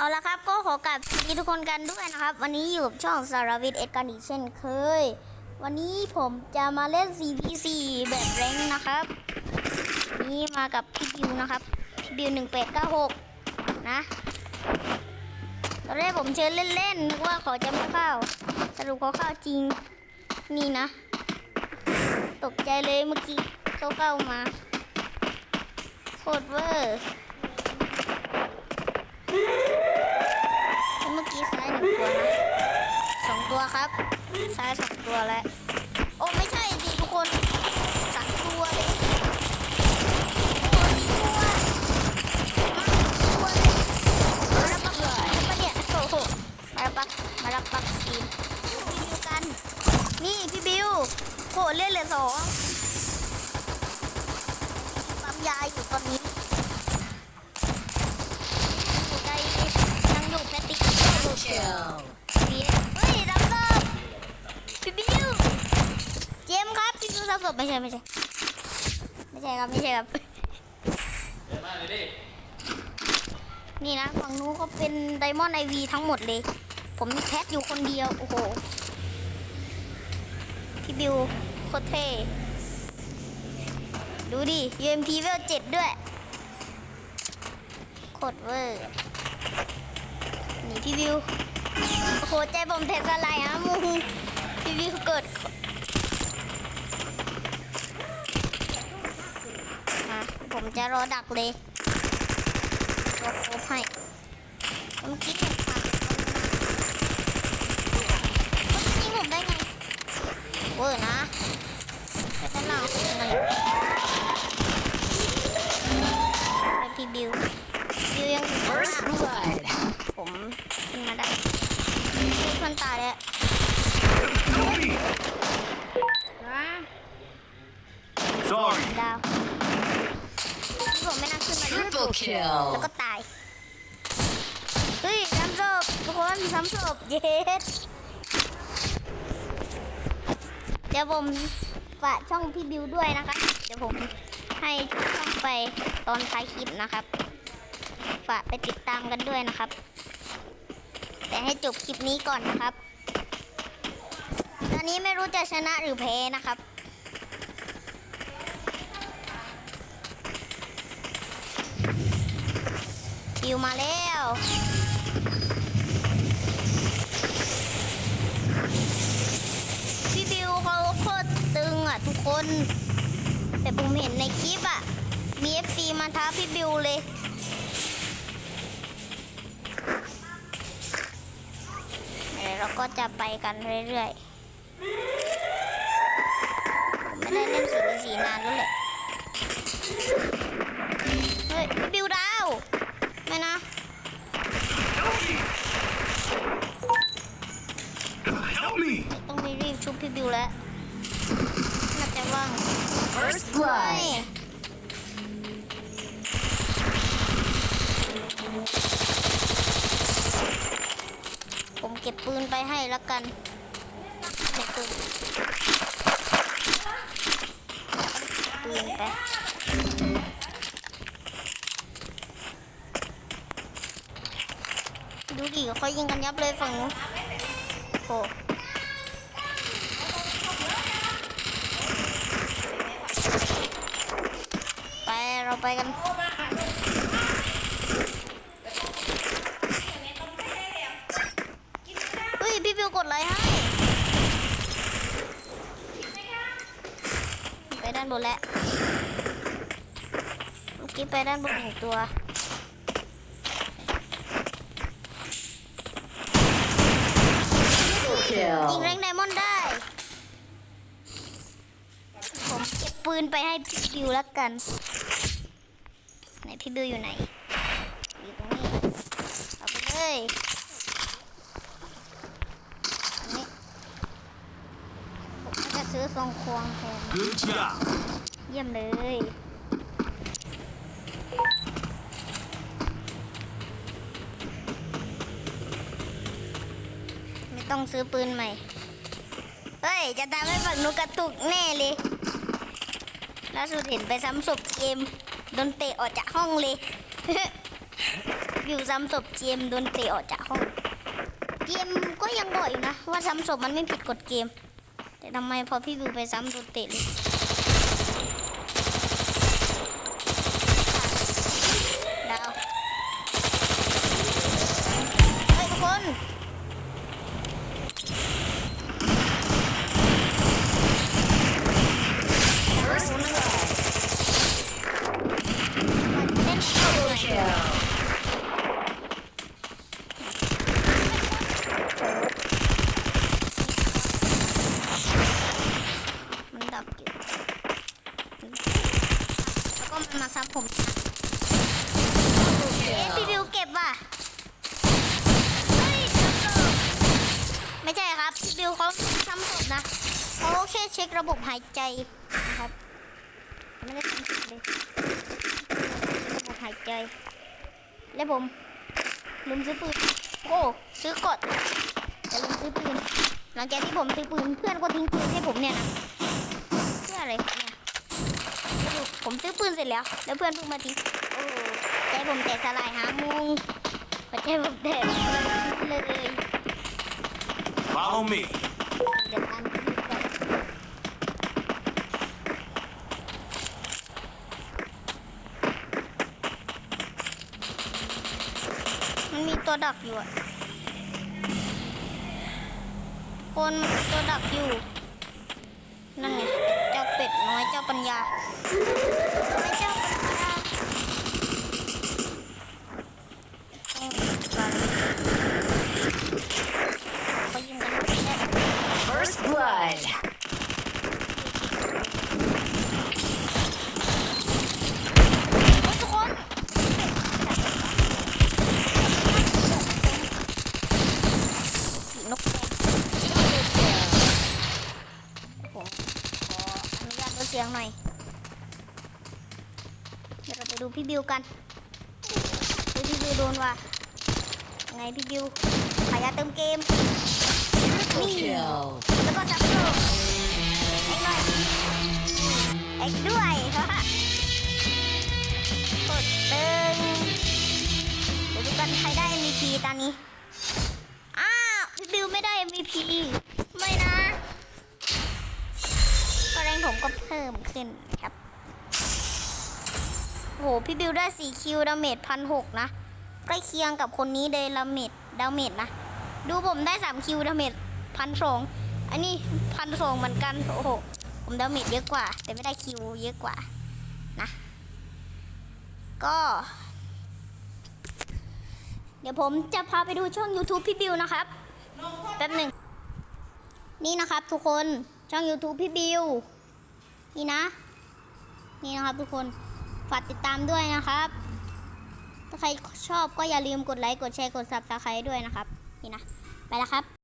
เอาละครับก็ขอกราบสวัสดีทุกคนกันด้วยนะครับ วันนี้อยู่กับช่องสารวิทย์เอ็ดกันอีกเช่นเคย วันนี้ผมจะมาเล่น 4v4 แบบแรงนะครับ นี่มากับพี่บิวนะครับพี่บิว1896นะตอนแรกผมเชิญเล่นๆนึกว่าขาจะไมาเข้า สรุปเขาเข้าจริง นี่นะ ตกใจเลยเมื่อกี้เขาเข้ามาโคตรเวอร์เมื่อกี้ซ้ายหนึ่งตัวนะสอง ตัวครับ ซ้ายสองตัวแล้ว โอ้ไม่ใช่ดิทุกคนสามตัวเลยโอ้สี่ตัวมาสี่ตัวเลยมารับปักมาเนี่ยโอ้โหมารับปักมารับปักซีนพี่บิวกัน นี่พี่บิวโหเล่นเหลือสองปั๊มยาอยู่ตอนนี้ อยู่ในยังอยู่แพตติกอยู่เบียเฮ้ยรับศพพี่บิวเจมส์ครับพี่บิวรับศพ ไม่ใช่ไม่ใช่ไม่ใช่ครับไม่ใช่ครับนี่นะฝั่งนู้นก็เป็นไดมอนด์ไอวีทั้งหมดเลย ผมมีแพทอยู่คนเดียว โอ้โหพี่บิวโคตรเท่ดูดิ UMP เวลเจ็ดด้วยโคตรเวอร์ นี่พี่วิวโอ้โหใจผมแทบสลายนะมึงพี่วิวเกิดอะ ผมจะรอดักเลยรอโคบให้เมื่อกี้ผมผ่านเมื่อกี้ผมได้ไงเวอร์นะแต่ตลาดนั่นเป็นพี่บิวบิวยังอยู่ข้างหน้างผมขึ้นมาได้ทุกคนตายแล้วดาว ผมไม่น่าขึ้นมาได้ Triple แล้ว kill. ก็ตาย เฮ้ยซ้ำศพทุกคนซ้ำศพเย็ดเดี๋ยวผมฝากช่องพี่บิวด้วยนะครับ เดี๋ยวผมให้ช่องไปตอนท้ายคลิปนะครับ ฝากไปติดตามกันด้วยนะครับ แต่ให้จบคลิปนี้ก่อนนะครับ ตอนนี้ไม่รู้จะชนะหรือแพ้นะครับ บิวมาแล้ว พี่บิวเขาโคตรตึงอะทุกคน แต่ผมเห็นในคลิปอะ มี FC มาท้าพี่บิวเลยเดี๋ยวเราก็จะไปกันเรื่อยๆ ไม่ได้เล่นสีสีนานแล้วแหละ เฮ้ย พี่บิวดาว ไม่นะ Help me! ต้องไปรีบชุบพี่บิวแล้วน่าจะว่าง First เฮ้ blood. ยผมเก็บปืนไปให้แล้วกันเก็บปืนปืนไป ดูดิเขายิงกันยับเลยฝั่งนู้นโอ้ไปเราไปกันเฮ้ยพี่บิวกดไลค์ให้ไปด้านบนแล้วเมื่อกี้ไปด้านบนหนึ่งตัว Triple ยิง kill. แรงไดมอนด์ได้ ผมเก็บปืนไปให้พี่บิวแล้วกัน ไหนพี่บิวอยู่ไหน อยู่ตรงนี้ เอาไปเลยอันนี้ผมก็จะซื้อทรงควงแทน Good job. เยี่ยมเลย ต้องซื้อปืนใหม่ เฮ้ย จะทำให้ฝั่งนูนกระตุกแน่เลยล่าสุดเห็นไปซ้ำศพเกมโดนเตะออกจากห้องเลย อยู่ซ้ำศพเจมโดนเตะออกจากห้องเกมก็ยังบอกอยนะ ว่าซ้ำศพมันไม่ผิดกฎเกม แต่ทำไมพอพี่บิวไปซ้ำโดนเตะเลยดาวเฮ้ยทุกคน First blood. เล่น Double kill. มันดับอยู่แล้วก็มันมาซ้ำผมเอ๊ะพี่บิวเก็บว่ะเฮ้ยซ้ำศพไม่ใช่ครับพี่บิวเขาซ้ำศพนะเขาแค่เช็คระบบหายใจนะครับ ไม่ได้ทำผิดเลย หายใจ และผมลืมซื้อปืนโอ้ซื้อกดแต่ลืมซื้อปืนหลังจากที่ผมซื้อปืนเพื่อนก็ทิ้งปืนให้ผมเนี่ยนะเพื่ออะไรเนี่ยผมซื้อปืนเสร็จแล้ว แล้วเพื่อนเพิ่งมาทิ้งโอ้ใจผมแตกสลายหามุงหัวใจผมแตกเลย Follow me. เดี๋ยวนั้นไปมันมี ตัวดักอยู่อะคนตัวดักอยู่ นั่นไงเจ้าเป็ดน้อยเจ้าปัญญาไม่เจ้าปัญญาต้องการเขายิงกันไม่ได้ First blood. โอ้ยทุกคนนกแดง Double kill. ผมขออนุญาต ลดเสียงหน่อย เดี๋ยวเราไปดูพี่บิวกันดูพี่บิวโดนว่ะไงพี่บิวขายาเติมเกม Triple Me. kill. แล้วก็ซับโซเอ็กหน่อยเอ็กด้วยฮ่าฮ่ากดตึงเดี๋ยวดูกันใครได้ MVP ตอนนี้ อ้าว พี่บิวไม่ได้ MVP พิ่มขึ้นครับโหพี่บิวได้4คิวดาเมจพันหกนะใกล้เคียงกับคนนี้เลยดาเมจดาเมจนะ ดูผมได้3คิวดาเมจพันสองอันนี้พันสองเหมือนกันโอ้โหผมดาเมจเยอะกว่า แต่ไม่ได้คิวเยอะกว่านะ ก็ เดี๋ยวผมจะพาไปดูช่อง YouTube พี่บิวนะครับแป๊บหนึ่งนี่นะครับทุกคนช่อง YouTube พี่บิว นี่นะ นี่นะครับทุกคนฝากติดตามด้วยนะครับ ถ้าใครชอบก็อย่าลืมกดไลค์กดแชร์กด subscribe ด้วยนะครับ นี่นะ ไปแล้วครับ